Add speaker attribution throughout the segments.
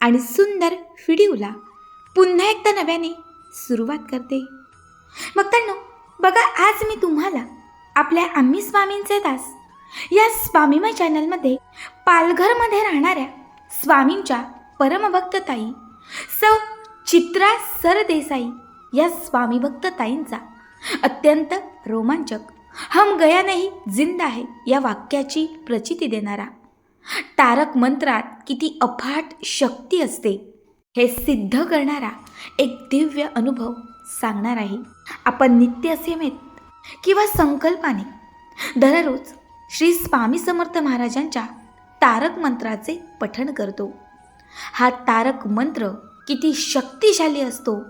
Speaker 1: आणि सुंदर व्हिडिओला पुन्हा एकदा नव्याने सुरुवात करते. भक्तांनो बघा आज मी तुम्हाला आपल्या आम्ही स्वामींचे दास या स्वामीमय चॅनलमध्ये पालघरमध्ये राहणाऱ्या स्वामींच्या परमभक्तताई सौ चित्रा सरदेसाई या स्वामी अत्यंत रोमांचक हम गया नाही जिंदा आहे या वाक्याची प्रचिती देणारा तारक मंत्रात किती अफाट शक्ती असते हे सिद्ध करणारा एक दिव्य अनुभव सांगणार आहे. आपण नित्यसेवेत किंवा संकल्पाने दररोज श्री स्वामी समर्थ महाराजांच्या तारक मंत्राचे पठण करतो. हा तारक मंत्र किती शक्तिशाली असतो.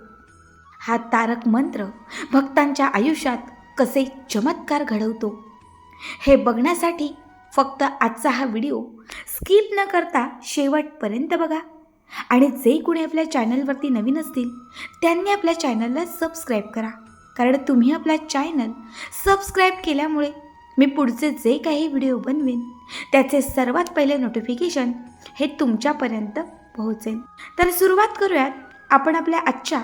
Speaker 1: हा तारक मंत्र भक्तांच्या आयुष्यात कसे चमत्कार घडवतो हे बघण्यासाठी फक्त आजचा हा व्हिडिओ स्किप न करता शेवटपर्यंत बघा. आणि जे कोणी आपल्या चॅनलवरती नवीन असतील त्यांनी आपल्या चॅनलला सबस्क्राईब करा. कारण तुम्ही आपला चॅनल सबस्क्राईब केल्यामुळे मी पुढचे जे काही व्हिडिओ बनवेन त्याचे सर्वात पहिले नोटिफिकेशन हे तुमच्यापर्यंत पोहोचेल तर सुरुवात करूयात आपण आपल्या आजच्या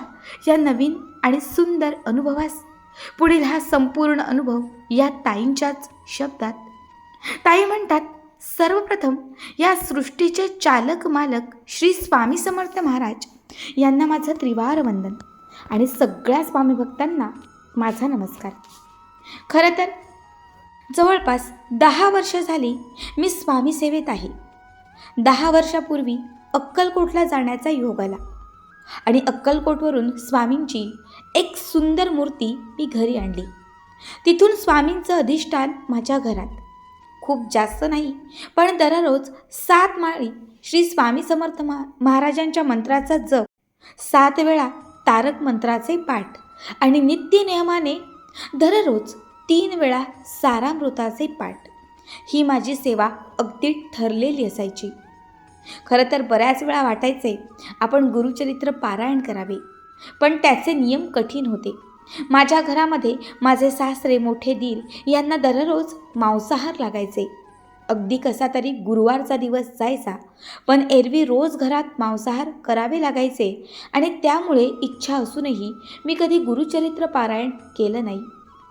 Speaker 1: या नवीन आणि सुंदर अनुभवास. पुढील हा संपूर्ण अनुभव या ताईंच्याच शब्दात ताई म्हणतात सर्वप्रथम या सृष्टीचे चालक मालक श्री स्वामी समर्थ महाराज यांना माझं त्रिवार वंदन आणि सगळ्या स्वामी भक्तांना माझा नमस्कार. खरं तर जवळपास दहा वर्ष झाली मी स्वामी सेवेत आहे. दहा वर्षापूर्वी अक्कलकोटला जाण्याचा योग आला आणि अक्कलकोटवरून स्वामींची एक सुंदर मूर्ती मी घरी आणली. तिथून स्वामींचं अधिष्ठान माझ्या घरात. खूप जास्त नाही. पण दररोज सात माळी श्री स्वामी समर्थ महा महाराजांच्या मंत्राचा जप सात वेळा तारक मंत्राचे पाठ आणि नित्य नियमाने दररोज तीन वेळा सारामृताचे पाठ. ही माझी सेवा अगदी ठरलेली असायची. खरं तर बऱ्याच वेळा वाटायचे आपण गुरुचरित्र पारायण करावे पण त्याचे नियम कठीण होते. माझ्या घरामध्ये माझे सासरे मोठे दीर यांना दररोज मांसाहार लागायचे. अगदी कसा तरी गुरुवारचा दिवस जायचा पण एरवी रोज घरात मांसाहार करावे लागायचे आणि त्यामुळे इच्छा असूनही मी कधी गुरुचरित्र पारायण केलं नाही.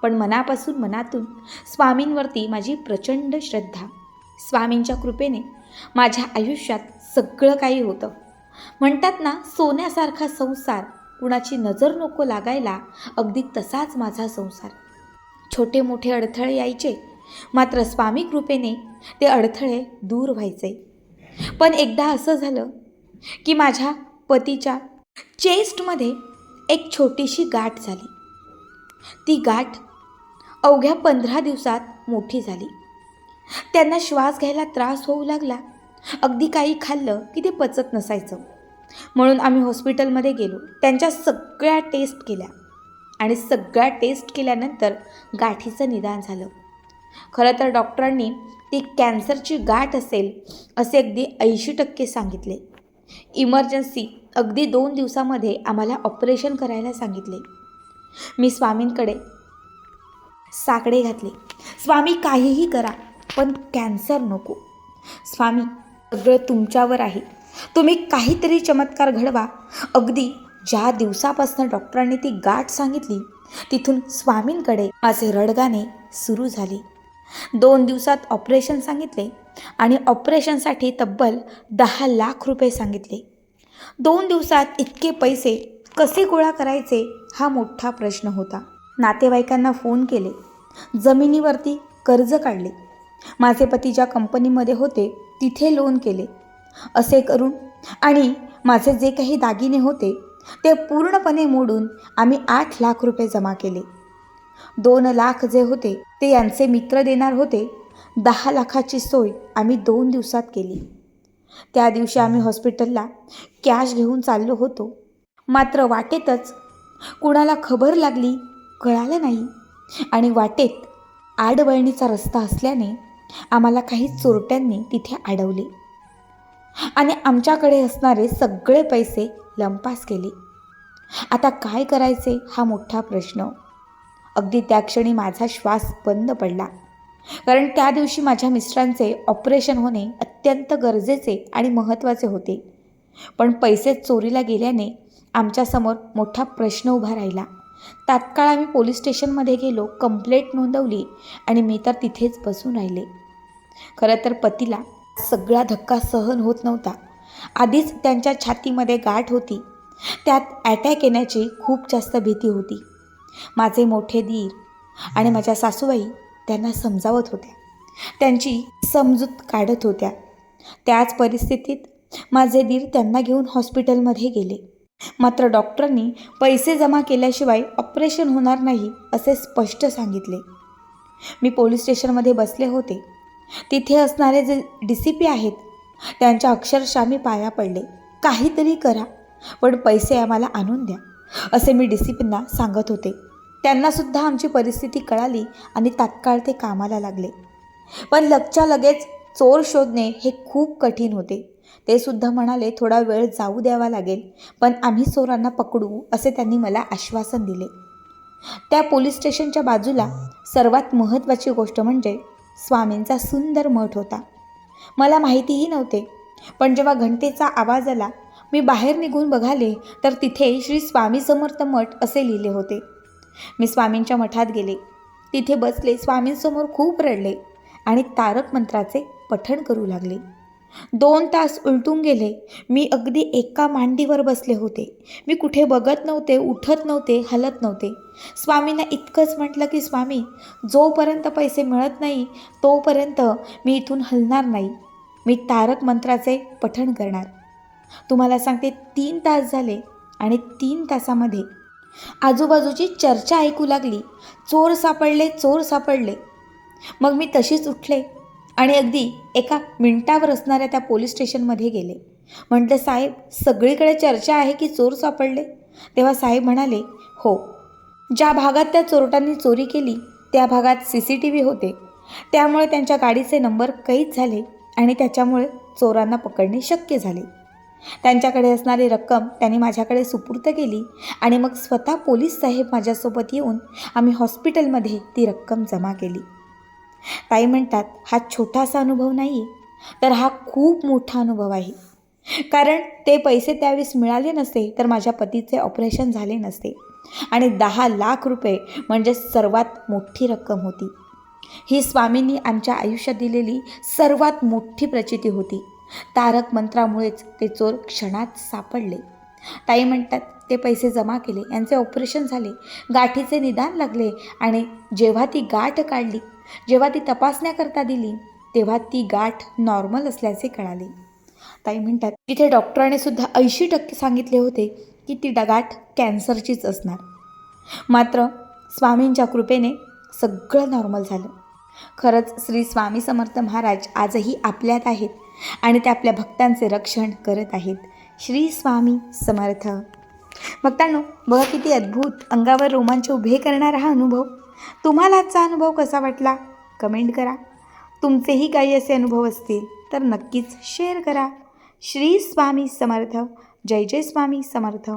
Speaker 1: पण मनापासून मनातून स्वामींवरती माझी प्रचंड श्रद्धा. स्वामींच्या कृपेने माझ्या आयुष्यात सगळं काही होतं. म्हणतात ना सोन्यासारखा संसार कुणाची नजर नको लागायला अगदी तसाच माझा संसार. छोटे मोठे अडथळे यायचे. मात्र स्वामी कृपेने ते अडथळे दूर व्हायचे. पण एकदा असं झालं की माझ्या पतीच्या चेस्टमध्ये एक छोटीशी गाठ झाली. ती गाठ अवघ्या पंधरा दिवसात मोठी झाली. त्यांना श्वास घ्यायला त्रास होऊ लागला. अगदी काही खाल्लं की ते पचत नसायचं. म्हणून आम्ही हॉस्पिटलमध्ये गेलो. त्यांच्या सगळ्या टेस्ट केल्या. आणि सगळ्या टेस्ट केल्यानंतर गाठीचं निदान झालं. खरं तर डॉक्टरांनी ती कॅन्सरची गाठ असेल असे अगदी ऐंशी टक्के सांगितले. इमर्जन्सी अगदी दोन दिवसामध्ये आम्हाला ऑपरेशन करायला सांगितले. मी स्वामींकडे साकडे घातले. स्वामी काहीही करा पण कॅन्सर नको. स्वामी सगळं तुमच्यावर आहे. तुम्ही काहीतरी चमत्कार घडवा. अगदी ज्या दिवसापासून डॉक्टरांनी ती गाठ सांगितली तिथून स्वामींकडे माझे रडगाणे सुरू झाले. दोन दिवसात ऑपरेशन सांगितले आणि ऑपरेशनसाठी तब्बल दहा लाख रुपये सांगितले. दोन दिवसात इतके पैसे कसे गोळा करायचे हा मोठा प्रश्न होता. नातेवाईकांना फोन केले. जमिनीवरती कर्ज काढले. माझे पती ज्या कंपनीमध्ये होते तिथे लोन केले. असे करून आणि माझे जे काही दागिने होते ते पूर्णपणे मोडून आम्ही आठ लाख रुपये जमा केले. दोन लाख जे होते ते यांचे मित्र देणार होते. दहा लाखाची सोय आम्ही दोन दिवसात केली. त्या दिवशी आम्ही हॉस्पिटलला कॅश घेऊन चाललो होतो. मात्र वाटेतच कुणाला खबर लागली कळालं नाही. आणि वाटेत आडवळणीचा रस्ता असल्याने आम्हाला काही चोरट्यांनी तिथे अडवले. आणि आमच्याकडे असणारे सगळे पैसे लंपास केले. आता काय करायचे हा मोठा प्रश्न. अगदी त्या क्षणी माझा श्वास बंद पडला. कारण त्या दिवशी माझ्या मिस्टरांचे ऑपरेशन होणे अत्यंत गरजेचे आणि महत्त्वाचे होते. पण पैसे चोरीला गेल्याने आमच्यासमोर मोठा प्रश्न उभा राहिला. तात्काळ आम्ही पोलीस स्टेशनमध्ये गेलो कंप्लेंट नोंदवली आणि मी तर तिथेच बसून राहिले. खरं तर पतीला सगळा धक्का सहन होत नव्हता. आधीच त्यांच्या छातीमध्ये गाठ होती. त्यात अटॅक येण्याची खूप जास्त भीती होती. माझे मोठे दीर आणि माझ्या सासूबाई त्यांना समजावत होत्या. त्यांची समजूत काढत होत्या. त्याच परिस्थितीत माझे दीर त्यांना घेऊन हॉस्पिटलमध्ये गेले. मात्र डॉक्टरांनी पैसे जमा केल्याशिवाय ऑपरेशन होणार नाही असे स्पष्ट सांगितले. मी पोलीस स्टेशनमध्ये बसले होते. तिथे असणारे जे डी सी पी आहेत त्यांच्या अक्षरशः मी पाया पडले. काहीतरी करा पण पैसे आम्हाला आणून द्या असे मी डी सी पींना सांगत होते. त्यांनासुद्धा आमची परिस्थिती कळाली आणि तात्काळ ते कामाला लागले. पण लगच्या लगेच चोर शोधणे हे खूप कठीण होते. ते सुद्धा म्हणाले थोडा वेळ जाऊ द्यावा लागेल पण आम्ही चोरांना पकडू असे त्यांनी मला आश्वासन दिले. त्या पोलीस स्टेशनच्या बाजूला सर्वात महत्त्वाची गोष्ट म्हणजे स्वामींचा सुंदर मठ होता. मला माहितीही नव्हते पण जेव्हा घंटेचा आवाज आला मी बाहेर निघून बघाले तर तिथे श्री स्वामी समर्थ मठ असे लिहिले होते. मी स्वामींच्या मठात गेले. तिथे बसले स्वामींसमोर खूप रडले आणि तारक मंत्राचे पठण करू लागले. दोन तास उलटून गेले. मी अगदी एका मांडीवर बसले होते. मी कुठे बघत नव्हते उठत नव्हते हलत नव्हते. स्वामींना इतकंच म्हटलं की स्वामी जोपर्यंत पैसे मिळत नाही तोपर्यंत मी इथून हलणार नाही. मी तारक मंत्राचे पठण करणार. तुम्हाला सांगते तीन तास झाले आणि तीन तासामध्ये आजूबाजूची चर्चा ऐकू लागली. चोर सापडले चोर सापडले. मग मी तशीच उठले. आणि अगदी एका मिनिटावर असणाऱ्या त्या पोलीस स्टेशनमध्ये गेले. म्हटलं साहेब सगळीकडे चर्चा आहे की चोर सापडले? तेव्हा साहेब म्हणाले हो. ज्या भागात त्या चोरट्यांनी चोरी केली त्या भागात सी सी टी व्ही होते. त्यामुळे त्यांच्या गाडीचे नंबर कैद झाले आणि त्याच्यामुळे चोरांना पकडणे शक्य झाले. त्यांच्याकडे असणारी रक्कम त्यांनी माझ्याकडे सुपूर्त केली आणि मग स्वतः पोलीस साहेब माझ्यासोबत येऊन आम्ही हॉस्पिटलमध्ये ती रक्कम जमा केली. ताई म्हणतात हा छोटासा अनुभव नाही तर हा खूप मोठा अनुभव आहे. कारण ते पैसे त्यावेळेस मिळाले नसते तर माझ्या पतीचे ऑपरेशन झाले नसते. आणि दहा लाख रुपये म्हणजे सर्वात मोठी रक्कम होती. ही स्वामींनी आमच्या आयुष्यात दिलेली सर्वात मोठी प्रचिती होती. तारक मंत्रामुळेच ते चोर क्षणात सापडले. ताई म्हणतात ते पैसे जमा केले यांचे ऑपरेशन झाले गाठीचे निदान लागले आणि जेव्हा ती गाठ काढली जेव्हा ती तपासण्याकरता दिली तेव्हा ती गाठ नॉर्मल असल्याचे कळाले. ताई म्हणतात तिथे डॉक्टराने सुद्धा ऐंशी टक्के सांगितले होते की ती गाठ कॅन्सरचीच असणार. मात्र स्वामींच्या कृपेने सगळं नॉर्मल झालं. खरंच श्री स्वामी समर्थ महाराज आजही आपल्यात आहेत आणि ते आपल्या भक्तांचे रक्षण करत आहेत. श्री स्वामी समर्थ. भक्तांनो बघा किती अद्भुत अंगावर रोमांच उभे करणारा हा अनुभव. तुम्हाला आजचा अनुभव कसा वाटला? कमेंट करा. तुमचेही काही असे अनुभव असतील तर नक्कीच शेअर करा. श्री स्वामी समर्थ. जय जय स्वामी समर्थ.